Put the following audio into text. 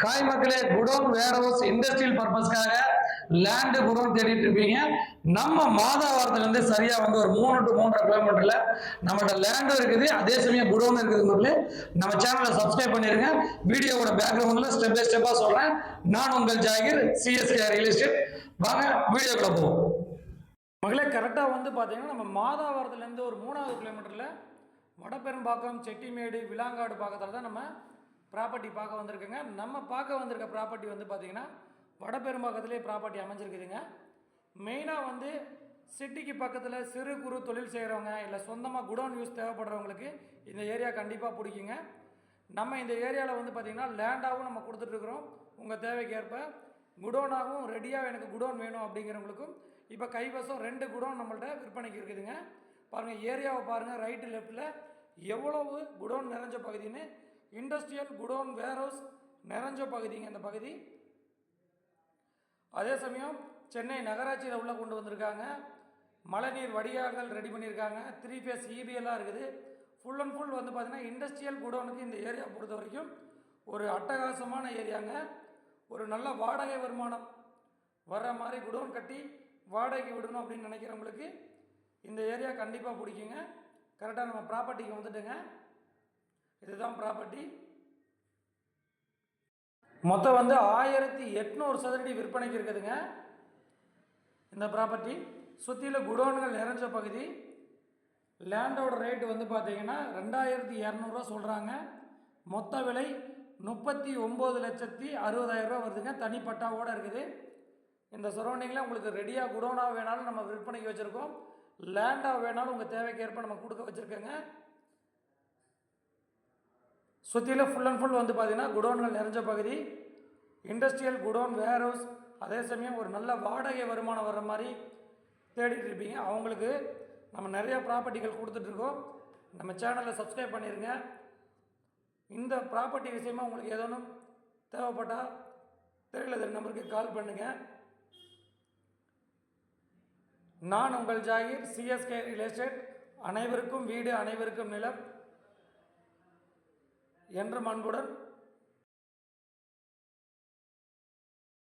Hi மக்களே godown warehouse industrial பர்பஸ்க்காக land godown தேடிட்டு இருப்பீங்க நம்ம மாதாவாரத்துலேருந்து சரியாக வந்து ஒரு மூணு டு மூன்றரை கிலோமீட்டரில் நம்மகிட்ட லேண்டும் இருக்குது. அதே சமயம் குடோன் இருக்குது மக்களே. நம்ம சேனலை சப்ஸ்கிரைப் பண்ணிடுங்க வீடியோவோட பேக்ரவுண்டில் ஸ்டெப் பை ஸ்டெப்பாக சொல்கிறேன் நான் உங்கள் ஜாகிர் சிஎஸ்கே ரியல் எஸ்டேட் வாங்க வீடியோக்குள்ள போவோம். மகளே கரெக்டாக வந்து பார்த்தீங்கன்னா நம்ம மாதாவாரத்துலேருந்து ஒரு மூணாவது கிலோமீட்டரில் வடபெரும்பாக்கம் செட்டிமேடு விலாங்காடு பக்கத்தில் தான் நம்ம ப்ராப்பர்ட்டி பார்க்க வந்திருக்கேங்க. நம்ம பார்க்க வந்திருக்க ப்ராப்பர்ட்டி வந்து பார்த்திங்கன்னா வடபெரும்பாக்கத்திலே ப்ராப்பர்ட்டி அமைஞ்சிருக்குதுங்க. மெயினாக வந்து சிட்டிக்கு பக்கத்தில் சிறு குறு தொழில் செய்கிறவங்க இல்லை சொந்தமாக குடோன் யூஸ் தேவைப்படுறவங்களுக்கு இந்த ஏரியா கண்டிப்பாக பிடிக்குங்க. நம்ம இந்த ஏரியாவில் வந்து பார்த்திங்கன்னா லேண்டாகவும் நம்ம கொடுத்துட்ருக்குறோம் உங்கள் தேவைக்கு ஏற்ப குடோனாகவும் ரெடியாக எனக்கு குடோன் வேணும் அப்படிங்கிறவங்களுக்கும் இப்போ கைவசம் ரெண்டு குடோன் நம்மள்ட்ட விற்பனைக்கு இருக்குதுங்க. பாருங்கள் ஏரியாவை பாருங்கள் ரைட்டு லெஃப்ட்டில் எவ்வளவு குடோன் நிறைஞ்ச பகுதின்னு இண்டஸ்ட்ரியல் குடோன் வேர்ஹவுஸ் நிறைஞ்ச பகுதிங்க இந்த பகுதி. அதே சமயம் சென்னை நகராட்சியில் உள்ள கொண்டு வந்திருக்காங்க. மழைநீர் வடிகால்கள் ரெடி பண்ணியிருக்காங்க. த்ரீ ஃபேஸ் இபிஎல்லாம் இருக்குது. ஃபுல் அண்ட் ஃபுல் வந்து பார்த்திங்கன்னா இண்டஸ்ட்ரியல் குடோனுக்கு இந்த ஏரியா பொறுத்த வரைக்கும் ஒரு அட்டகாசமான ஏரியாங்க. ஒரு நல்ல வாடகை வருமானம் வர்ற மாதிரி குடோன் கட்டி வாடகைக்கு விடணும் அப்படின்னு நினைக்கிறவங்களுக்கு இந்த ஏரியா கண்டிப்பாக பிடிக்குங்க. கரெக்டாக நம்ம ப்ராப்பர்ட்டிக்கு வந்துட்டுங்க. இதுதான் ப்ராப்பர்ட்டி மொத்தம் வந்து ஆயிரத்தி எட்நூறு சதுரடி விற்பனைக்கு இருக்குதுங்க. இந்த ப்ராப்பர்ட்டி சுற்றியில் குடோன்கள் நிறைஞ்ச பகுதி. லேண்டோட ரேட்டு வந்து பார்த்தீங்கன்னா ரெண்டாயிரத்தி இரநூறுவா சொல்கிறாங்க மொத்த விலை முப்பத்தி ஒம்பது லட்சத்தி அறுபதாயிரரூவா வருதுங்க. தனிப்பட்டாவோடு இருக்குது. இந்த சரௌண்டிங்கில் உங்களுக்கு ரெடியாக குடோனாக வேணாலும் நம்ம விற்பனைக்கு வச்சுருக்கோம். லேண்டாக வேணாலும் உங்கள் தேவைக்கேற்ப நம்ம கொடுக்க வச்சுருக்கோங்க. சுற்றிலும் ஃபுல் அண்ட் ஃபுல் வந்து பார்த்தீங்கன்னா குடோன்கள் நிறைஞ்ச பகுதி. இண்டஸ்ட்ரியல் குடோன் வேர்ஹவுஸ் அதே சமயம் ஒரு நல்ல வாடகை வருமானம் வர்ற மாதிரி தேடிட்டு இருப்பீங்க. அவங்களுக்கு நம்ம நிறைய ப்ராப்பர்ட்டிகள் கொடுத்துட்ருக்கோம் நம்ம சேனலை சப்ஸ்கிரைப் பண்ணிடுங்க இந்த ப்ராப்பர்ட்டி விஷயமா உங்களுக்கு ஏதேனும் தேவைப்பட்டால் தெரியல தெரிய நம்பருக்கு கால் பண்ணுங்கள் நான் உங்கள் ஜாகிர் சிஎஸ்கே ரியல் எஸ்டேட் அனைவருக்கும் வீடு அனைவருக்கும் நிலம். என்றும் அன்புடன்